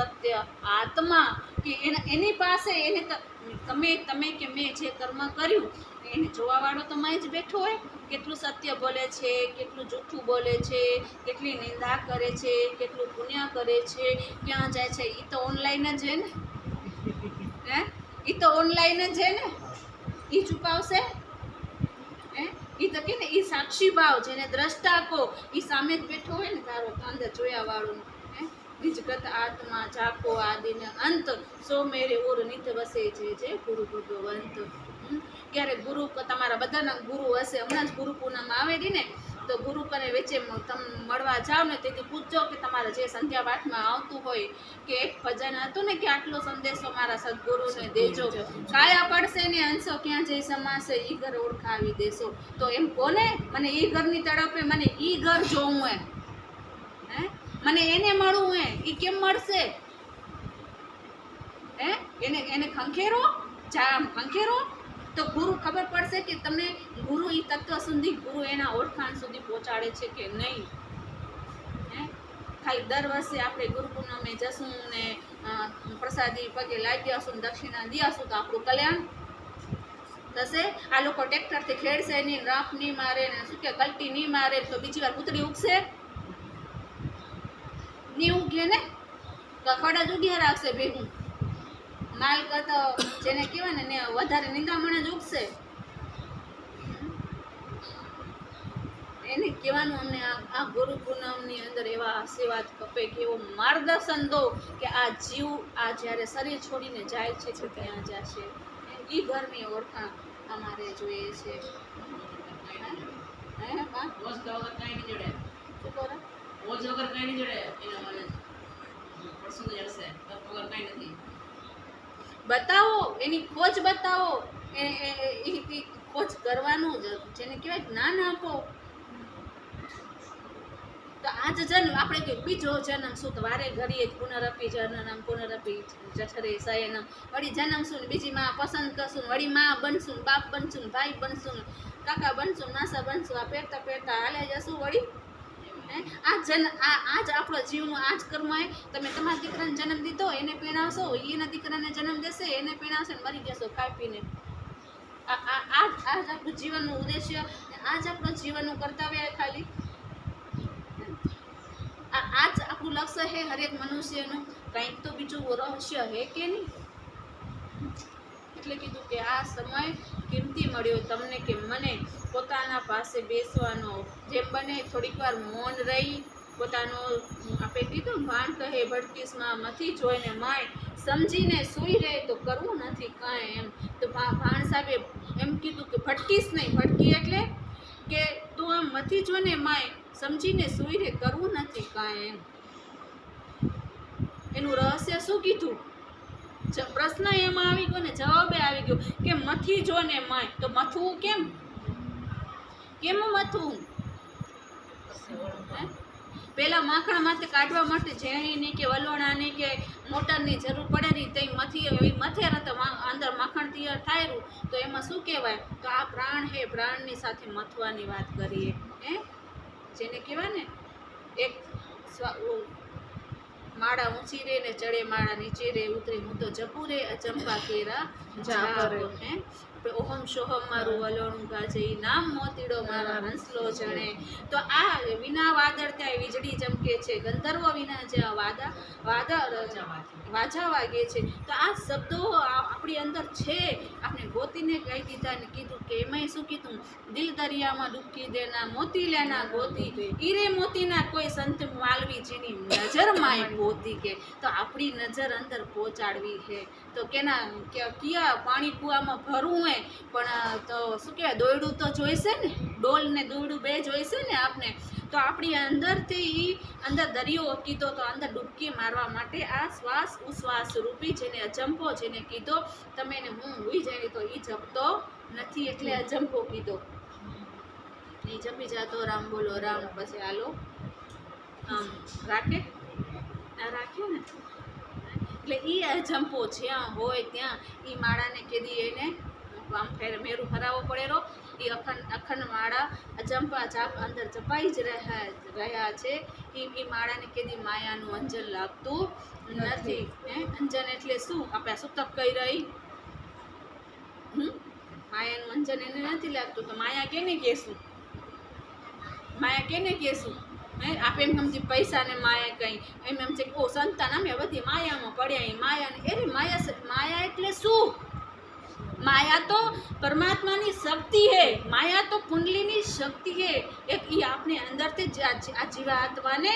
સત્ય, આત્મા, કે એના, એની પાસે એને તમે તમે કે મેં જે કર્મ કર્યું, એને જોવાવાળો તો માં જ બેઠો હોય. કેટલું સત્ય બોલે છે, કેટલું જૂઠું બોલે છે, કેટલી નિંદા કરે છે, કેટલું પુણ્ય કરે છે, ક્યાં જાય છે એ તો ઓનલાઈન જ છે ને? હે? એ તો ઓનલાઈન જ છે ને? એ છુપાવશે હે? એ તો કે ને એ સાક્ષી ભાવ જેને દ્રષ્ટા કહો એ સામે જ બેઠો હોય ને તારો અંદર જોયા વાળું નિજગત આત્મા, જાપો આદિને અંત, સો મેરે ઓર નિત વસે જે જે ગુરુ ભગવંત. ક્યારે ગુરુ તમારા બધાના ગુરુ હશે. હમણાં જ ગુરુ પૂનમ આવેલી ને, તો ગુરુ કને વેચે તમે મળવા જાઓ ને, તેથી પૂછજો કે તમારા જે સંધ્યા પાઠમાં આવતું હોય, કે એક ભજન હતું ને કે આટલો સંદેશો મારા સદગુરુને દેજો. કાયા પડશે ને, અંશો ક્યાં જઈ સમાશે, ઈ ઘર ઓળખાવી દેશો. તો એમ કોને? મને ઈ ઘરની તડપે મને ઈ ઘર જોવું એમ. હે? મને એને મળવું હે, ઈ કેમ મળશે હે? એને એને ખંખેરો? જા આમ ખંખેરો? તો ગુરુ ખબર પડશે કે તમને ગુરુ એ તત્વ સુધી, ગુરુ એના ઓળખાણ સુધી પહોંચાડે છે કે નહીં? હે? ખાલી દર વર્ષે આપણે ગુરુ પૂનમે જશું ને પ્રસાદી પગે લાવી આવશું દક્ષિણા દિયાશું તો આપણું કલ્યાણ થશે. આ લોકો ટ્રેક્ટરથી ખેડશે નહીં રફ નહીં મારે ને શું કે, કલટી નહીં મારે તો બીજી વાર પૂતળી ઉગશે. નહીં કે ને કખડા જ ઉગ્યા રાખશે ભેગું માલ કરતો જેને કહેવાય ને ને વધારે નિંદામણ જ ઉગશે. એને કહેવાનું અમને આ ગુરુ પૂનમની અંદર એવા આશીર્વાદ કપે કે એવો માર્ગદર્શન દો કે આ જીવ આ જ્યારે શરીર છોડીને જાય છે તો ત્યાં જશે. એ ઘરની ઓળખાણ અમારે જોઈએ છે. હે? હે? ઓજ વગર કાંઈ નહીં જડે એના મને. પરસું જડશે તપ વગર કાંઈ નથી. બતાવો, એની ખોજ બતાવો. એ ખોજ કરવાનું જ, જેને કહેવાય જ્ઞાન આપો. તો આ જન્મ, આપણે કે બીજો જન્મ શું? તો વારે ઘડીએ જ પુનરપી જનનમ પુનરપી જઠરે સયનમ વળી જન્મ શું ને બીજી માં પસંદ કરશું વળી માં બનશું બાપ બનશું ભાઈ બનશું કાકા બનશું માસા બનશું, આ પહેરતા પહેરતા હાલે જશું વળી? આ જન આ જ આપણો જીવનો આ જ કર્મ હોય તમે તમારા દીકરાને જન્મ દીધો, એને પીણાવશો, એના દીકરાને જન્મ દેશે, એને પીણાવશે ને મરી જશો ખાઈ પીને આ આ જ આપણું જીવનનું ઉદ્દેશ્ય આ જ આપણું જીવનનું કર્તવ્ય ખાલી. આ જ આપણું લક્ષ્ય હે હરેક મનુષ્યનું. કંઈક તો બીજું રહસ્ય હે કે નહીં? એટલે કીધું કે આ સમય કિંમતી મળ્યો તમને કે મને પોતાના પાસે બેસવાનો. જેમ બને થોડીક વાર મૌન રહી, પોતાનો આપણે કીધું ભાણ કહે ભટકીસમાં મથી જોઈને માય સમજીને સૂઈ રહે તો કરવું નથી કાંઈ એમ. તો ભાણ સાહેબે એમ કીધું કે ભટકીશ નહીં ભટકી એટલે કે તું આમ મથી જો ને માય સમજીને સૂઈ રહે કરવું નથી કાંઈ એમ. એનું રહસ્ય શું કીધું? પ્રશ્ન એમાં આવી ગયો ને જવાબે આવી ગયો કે મથી જો ને માય, તો મથવું કેમ? કેમ મથવું? હે? પેલા માખણ માથે કાઢવા માટે ઝેણીની કે વલોણાની કે મોટરની જરૂર પડે નહીં તે મથી એવી મથેર તો અંદર માખણ તૈયાર થાયરું તો એમાં શું કહેવાય? તો આ પ્રાણ હે, પ્રાણની સાથે મથવાની વાત કરીએ. હે? જેને કહેવાય ને, એક માળા ઊંચી રે ને ચડે માળા નીચે રે ઉતરે હું તો જપુ રે અચંપા કેરા જાપરે. હે ઓહમ સોહમ મારું વલોણું ગાજે નામ મોતીડો મારા હંસલો જણે. તો આ વિના વાદળ ત્યાં વીજળી ચમકે છે. ગંધર્વ વિના જ્યાં વાદા, વાદળ, વાજા વાગે છે. તો આ શબ્દો આપણી અંદર છે. આપણે ગોતીને કહી દીધા ને કીધું કે એમાંય શું કીધું? દિલ દરિયામાં ડૂબકી દેના, મોતી લેના ગોતી. ઈરે મોતીના કોઈ સંત માલવી જેની નજરમાંય ગોતી કે. તો આપણી નજર અંદર પહોંચાડવી છે. તો કેના કયા પાણી કૂવામાં ભરવું હે પણ તો શું કહેવાય, દોયડું તો જોઈશે ને, ડોલ ને દોયડું બે જોઈશે ને આપને, તો આપણી અંદરથી અંદર દરિયો કીધો તો અંદર ડૂબકી મારવા માટે આ શ્વાસ ઉશ્વાસ રૂપી જેને અજંપો જેને કીધો, તમે એને હું હોઈ જાય તો એ જપતો નથી એટલે અજંપો કીધો. એ જપી જતો, રામ બોલો, રામ, પછી હાલો. આમ, રાખે? આ રાખ્યો ને? એટલે એ અજંપો જ્યાં હોય ત્યાં એ માળાને કેદી એને આમ ફેર મેરું ફરાવો પડેલો. એ અખંડ અખંડ માળા અજંપા જાપ અંદર જપાઈ જ રહ્યા રહ્યા છે. એ એ માળાને કેદી માયાનું અંજન લાગતું નથી. હે? અંજન એટલે શું? આપણે સુતપ કહી રહી? હમ? માયાનું અંજન એને નથી લાગતું. તો માયા કેને કહેશું માયા કેને કહેશું હે? આપણે એમ સમજી પૈસા ને માયા કઈ. એમ એમ છે કે ઓ સંતાન અમે બધી માયામાં પડ્યા. એ માયા માયા સ- માયા શું માયા તો પરમાત્માની શક્તિ હે. માયા તો કુંડલીની શક્તિ હે. એક એ આપણે અંદરથી આ જીવાત્માને